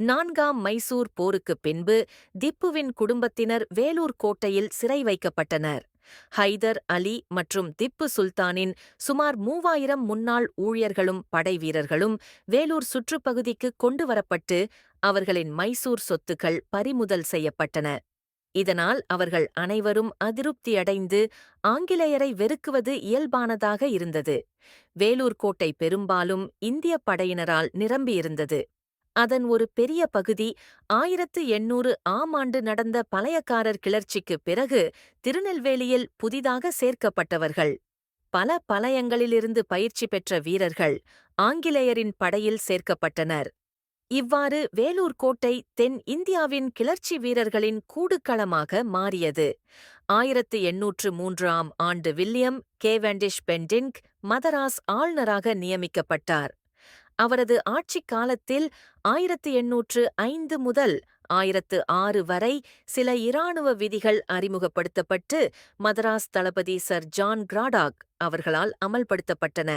நான்காம் மைசூர் போருக்குப் பின்பு திப்புவின் குடும்பத்தினர் வேலூர் கோட்டையில் சிறை வைக்கப்பட்டனர். ஹைதர் அலி மற்றும் திப்பு சுல்தானின் சுமார் மூவாயிரம் முன்னாள் ஊழியர்களும் படைவீரர்களும் வேலூர் சுற்றுப்பகுதிக்கு கொண்டு வரப்பட்டு அவர்களின் மைசூர் சொத்துக்கள் பறிமுதல் செய்யப்பட்டன. இதனால் அவர்கள் அனைவரும் அதிருப்தியடைந்து ஆங்கிலேயரை வெறுக்குவது இயல்பானதாக இருந்தது. வேலூர் கோட்டை பெரும்பாலும் இந்தியப் படையினரால் நிரம்பியிருந்தது. அதன் ஒரு பெரிய பகுதி ஆயிரத்து எண்ணூறு ஆம் ஆண்டு நடந்த பழையக்காரர் கிளர்ச்சிக்குப் பிறகு திருநெல்வேலியில் புதிதாக சேர்க்கப்பட்டவர்கள். பல பலயங்களிலிருந்து பயிற்சி பெற்ற வீரர்கள் ஆங்கிலேயரின் படையில் சேர்க்கப்பட்டனர். இவ்வாறு வேலூர் கோட்டை தென் இந்தியாவின் கிளர்ச்சி வீரர்களின் கூடுக்களமாக மாறியது. ஆயிரத்து எண்ணூற்று மூன்றாம் ஆண்டு வில்லியம் கேவெண்டிஷ் பெண்டிங்க் மதராஸ் ஆளுநராக நியமிக்கப்பட்டார். அவரது ஆட்சிக் காலத்தில் ஆயிரத்து எண்ணூற்று ஐந்து முதல் ஆயிரத்து ஆறு வரை சில இராணுவ விதிகள் அறிமுகப்படுத்தப்பட்டு மதராஸ் தளபதி சர் ஜான் கிராடாக் அவர்களால் அமல்படுத்தப்பட்டன.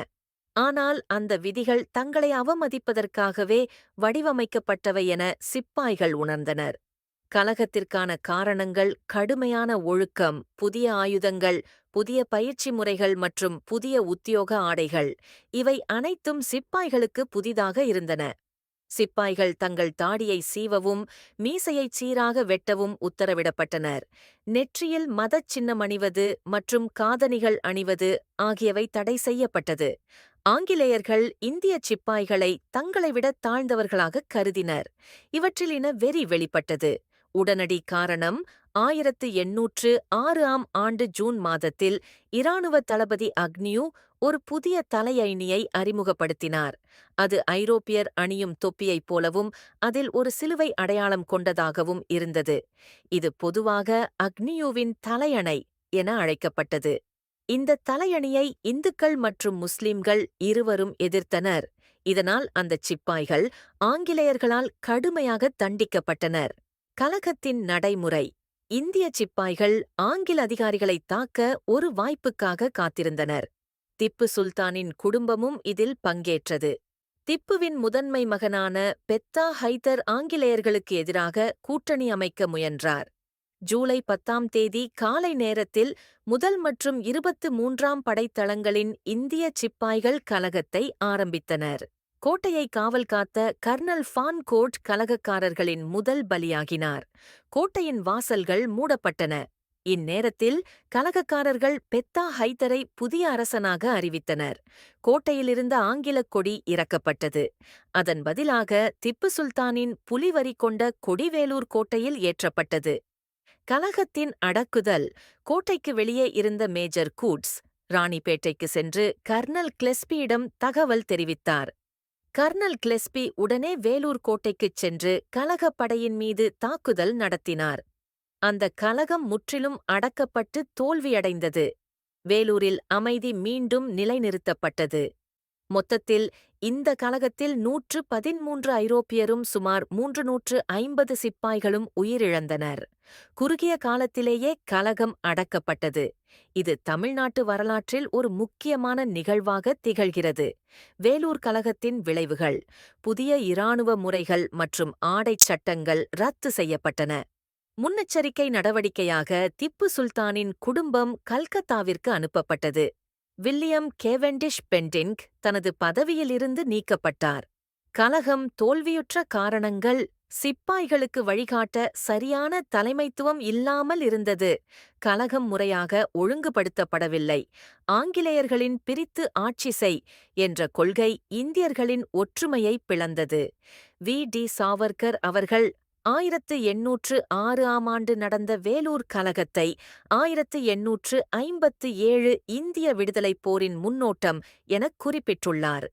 ஆனால் அந்த விதிகள் தங்களை அவமதிப்பதற்காகவே வடிவமைக்கப்பட்டவை என சிப்பாய்கள் உணர்ந்தனர். கலகத்திற்கான காரணங்கள் கடுமையான ஒழுக்கம் புதிய ஆயுதங்கள் புதிய பயிற்சி முறைகள் மற்றும் புதிய உத்தியோக ஆடைகள். இவை அனைத்தும் சிப்பாய்களுக்கு புதிதாக இருந்தன. சிப்பாய்கள் தங்கள் தாடியை சீவவும் மீசையைச் சீராக வெட்டவும் உத்தரவிடப்பட்டனர். நெற்றியில் மதச் சின்னம் அணிவது மற்றும் காதணிகள் அணிவது ஆகியவை தடை செய்யப்பட்டது. ஆங்கிலேயர்கள் இந்திய சிப்பாய்களை தங்களை விட தாழ்ந்தவர்களாகக் கருதினர். இவற்றில் இன வெறி வெளிப்பட்டது. உடனடி காரணம் ஆயிரத்து எண்ணூற்று ஆறு ஆம் ஆண்டு ஜூன் மாதத்தில் இராணுவ தளபதி அக்னியூ ஒரு புதிய தலையணியை அறிமுகப்படுத்தினார். அது ஐரோப்பியர் அணியும் தொப்பியைப் போலவும் அதில் ஒரு சிலுவை அடையாளம் கொண்டதாகவும் இருந்தது. இது பொதுவாக அக்னியூவின் தலையணை என அழைக்கப்பட்டது. இந்த தலையணியை இந்துக்கள் மற்றும் முஸ்லிம்கள் இருவரும் எதிர்த்தனர். இதனால் அந்தச் சிப்பாய்கள் ஆங்கிலேயர்களால் கடுமையாக தண்டிக்கப்பட்டனர். கலகத்தின் நடைமுறை. இந்திய சிப்பாய்கள் ஆங்கில அதிகாரிகளை தாக்க ஒரு வாய்ப்புக்காக காத்திருந்தனர். திப்பு சுல்தானின் குடும்பமும் இதில் பங்கேற்றது. திப்புவின் முதன்மை மகனான பெத்தா ஹைதர் ஆங்கிலேயர்களுக்கு எதிராக கூட்டணி அமைக்க முயன்றார். ஜூலை பத்தாம் தேதி காலை நேரத்தில் முதல் மற்றும் இருபத்து மூன்றாம் படைத்தளங்களின் இந்திய சிப்பாய்கள் கலகத்தை ஆரம்பித்தனர். கோட்டையை காவல் காத்த கர்னல் ஃபான் கோட் கலகக்காரர்களின் முதல் பலியாகினார். கோட்டையின் வாசல்கள் மூடப்பட்டன. இந்நேரத்தில் கலகக்காரர்கள் பெத்தா ஹைதரை புதிய அரசனாக அறிவித்தனர். கோட்டையிலிருந்த ஆங்கிலக் கொடி இறக்கப்பட்டது. அதன் பதிலாக திப்பு சுல்தானின் புலிவரி கொண்ட கொடிவேலூர் கோட்டையில் ஏற்றப்பட்டது. கலகத்தின் அடக்குதல். கோட்டைக்கு வெளியே இருந்த மேஜர் கூட்ஸ் ராணிப்பேட்டைக்கு சென்று கர்னல் கிளெஸ்பியிடம் தகவல் தெரிவித்தார். கர்னல் கிளெஸ்பி உடனே வேலூர் கோட்டைக்குச் சென்று கலகப்படையின் மீது தாக்குதல் நடத்தினார். அந்த கலகம் முற்றிலும் அடக்கப்பட்டு தோல்வியடைந்தது. வேலூரில் அமைதி மீண்டும் நிலைநிறுத்தப்பட்டது. மொத்தத்தில் இந்த கலகத்தில் நூற்று பதிமூன்று ஐரோப்பியரும் சுமார் மூன்று நூற்று ஐம்பது சிப்பாய்களும் உயிரிழந்தனர். குறுகிய காலத்திலேயே கலகம் அடக்கப்பட்டது. இது தமிழ்நாட்டு வரலாற்றில் ஒரு முக்கியமான நிகழ்வாக திகழ்கிறது. வேலூர் கலகத்தின் விளைவுகள் புதிய இராணுவ முறைகள் மற்றும் ஆடைச் சட்டங்கள் ரத்து செய்யப்பட்டன. முன்னெச்சரிக்கை நடவடிக்கையாக திப்பு சுல்தானின் குடும்பம் கல்கத்தாவிற்கு அனுப்பப்பட்டது. வில்லியம் கேவெண்டிஷ் பெண்டிங்க் தனது பதவியிலிருந்து நீக்கப்பட்டார். கலகம் தோல்வியுற்ற காரணங்கள் சிப்பாய்களுக்கு வழிகாட்ட சரியான தலைமைத்துவம் இல்லாமல் இருந்தது. கலகம் முறையாக ஒழுங்குபடுத்தப்படவில்லை. ஆங்கிலேயர்களின் பிரித்து ஆட்சி செய் என்ற கொள்கை இந்தியர்களின் ஒற்றுமையை பிளந்தது. வி. டி. சாவர்கர் அவர்கள் ஆயிரத்து எண்ணூற்று ஆறு ஆம் ஆண்டு நடந்த வேலூர் கலகத்தை ஆயிரத்து எண்ணூற்று ஐம்பத்து ஏழு இந்திய விடுதலைப் போரின் முன்னோட்டம் எனக் குறிப்பிட்டுள்ளார்.